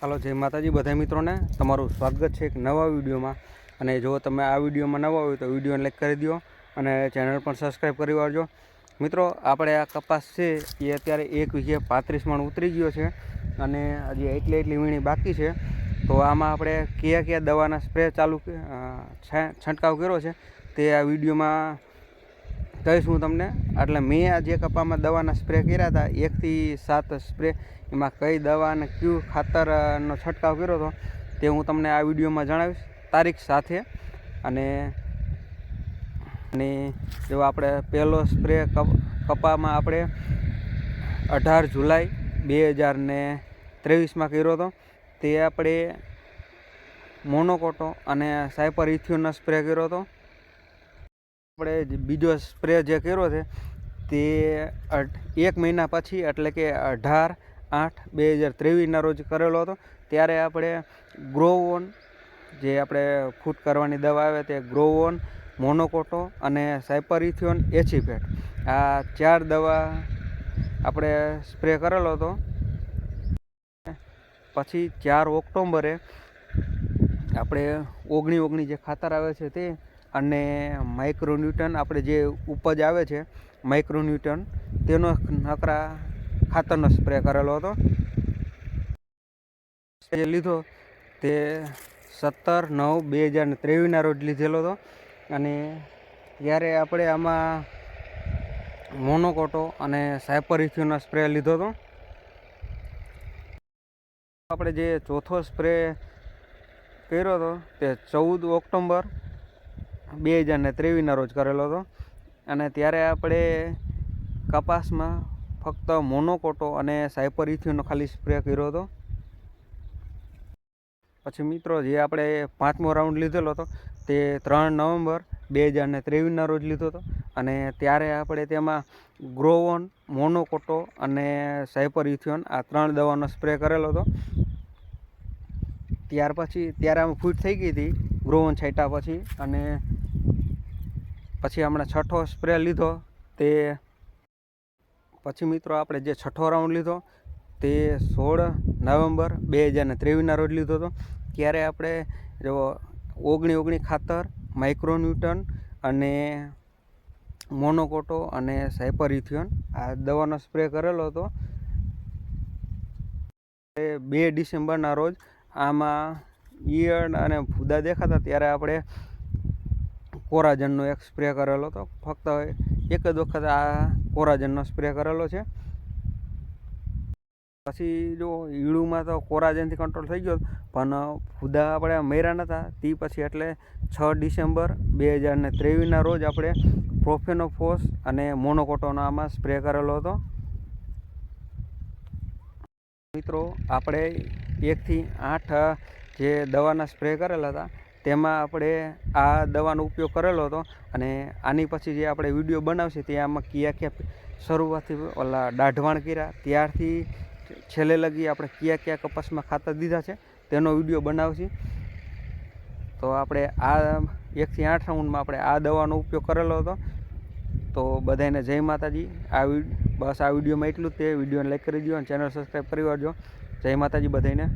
હાલો, જય માતાજી બધા મિત્રોને. તમારું સ્વાગત છે એક નવા વિડીયોમાં. અને જો તમે આ વિડીયોમાં નવા હોય તો વિડીયોને લાઈક કરી દો અને ચેનલ પણ સબસ્ક્રાઈબ કરી વાળજો. મિત્રો, આપણે આ કપાસ છે એ અત્યારે એક વીઘે પાંત્રીસ મણ ઉતરી ગયો છે અને હજી એટલી એટલી વીણી બાકી છે. તો આમાં આપણે કયા કયા દવાના સ્પ્રે ચાલુ છંટકાવ કર્યો છે તે આ વિડીયોમાં કહીશ હું તમને, એટલે મેં આ જે કપામાં દવાના સ્પ્રે કર્યા હતા, એકથી સાત સ્પ્રે એમાં કઈ દવા અને કયું ખાતરનો છંટકાવ કર્યો હતો, તે હું તમને આ વિડીયોમાં જણાવીશ. તારીખ સાથે. અને અને જો આપણે પહેલો સ્પ્રે કપામાં આપણે અઢાર જુલાઈ બે હજાર ને ત્રેવીસમાં કર્યો હતો, તે આપણે મોનોકોટો અને સાયપર ઇથ્યુનનો સ્પ્રે કર્યો હતો. આપણે બીજો સ્પ્રે જે કર્યો છે, તે એક મહિના પછી, એટલે કે અઢાર આઠ બે હજાર ત્રેવીસના રોજ કરેલો હતો. ત્યારે આપણે ગ્રોવોન, જે આપણે ફૂટ કરવાની દવા આવે તે ગ્રોવોન, મોનોકોટો અને સાયપરિથિયોન એચીફેટ આ ચાર દવા આપણે સ્પ્રે કરેલો હતો. પછી ચાર ઓક્ટોમ્બરે આપણે ઓગણી ઓગણી જે ખાતર આવે છે તે અને માઇક્રોન્યુટન આપણે જે ઉપજ આવે છે, માઇક્રોન્યુટન, તેનો નકરા ખાતરનો સ્પ્રે કરેલો હતો. જે લીધો, તે સત્તર નવ બે હજાર ત્રેવીસના રોજ લીધેલો હતો. અને ત્યારે આપણે આમાં મોનોકોટો અને સાયપરિથ્યુનો સ્પ્રે લીધો હતો. આપણે જે ચોથો સ્પ્રે કર્યો હતો, તે ચૌદ ઓક્ટોમ્બર બે હજાર ને ત્રેવીસના રોજ કરેલો હતો. અને ત્યારે આપણે કપાસમાં ફક્ત મોનોકોટો અને સાયપરિથિયોનો ખાલી સ્પ્રે કર્યો હતો. પછી મિત્રો, જે આપણે પાંચમો રાઉન્ડ લીધેલો હતો, તે ત્રણ નવેમ્બર બે હજાર ને ત્રેવીસના રોજ લીધો હતો. અને ત્યારે આપણે તેમાં ગ્રોવોન, મોનોકોટો અને સાયપરિથિયોન આ ત્રણ દવાનો સ્પ્રે કરેલો હતો. ત્યાર પછી, ત્યારે આમ ફૂટ થઈ ગઈ હતી, ગ્રોવન છાંટ્યા પછી. અને પછી હમણાં છઠ્ઠો સ્પ્રે લીધો તે પછી મિત્રો આપણે જે છઠ્ઠો રાઉન્ડ લીધો તે સોળ નવેમ્બર બે હજાર ને ત્રેવીસના રોજ લીધો હતો. ત્યારે આપણે જો ઓગણી ઓગણી ખાતર માઇક્રોન્યુટન અને મોનોકોટો અને સાયપરિથિયોન આ દવાનો સ્પ્રે કરેલો હતો. બે ડિસેમ્બરના રોજ આમાં ઈયળ અને ફૂદા દેખાતા ત્યારે આપણે કોરાજનનો એક સ્પ્રે કરેલો હતો. ફક્ત એક જ વખત આ કોરાજનનો સ્પ્રે કરેલો છે. પછી જો ઈળુમાં તો કોરાજનથી કંટ્રોલ થઈ ગયો પણ ફુદા આપણે મેરા નહોતા તે પછી એટલે છ ડિસેમ્બર બે હજાર ને ત્રેવીસના રોજ આપણે પ્રોફેનોફોસ અને મોનોકોટોનો આમાં સ્પ્રે કરેલો હતો. મિત્રો, આપણે એકથી આઠ જે દવાના સ્પ્રે કરેલા હતા તેમાં આપણે આ દવાનો ઉપયોગ કરેલો હતો અને આની પછી જે આપણે વીડિયો બનાવશે તે આમાં કયા કયા શરૂઆતથી ઓલા દાઢવાણ કર્યા, ત્યારથી છેલ્લે લગી આપણે કયા કયા કપાસમાં ખાતર દીધા છે, તેનો વીડિયો બનાવશે. તો આપણે આ એકથી આઠ રાઉન્ડમાં આપણે આ દવાનો ઉપયોગ કરેલો હતો. તો બધાને જય માતાજી. આ બસ આ વિડીયોમાં એટલું જ. તે વિડીયોને લાઈક કરી દો અને ચેનલ સબસ્ક્રાઈબ કરી વાળજો જય માતાજી બધાને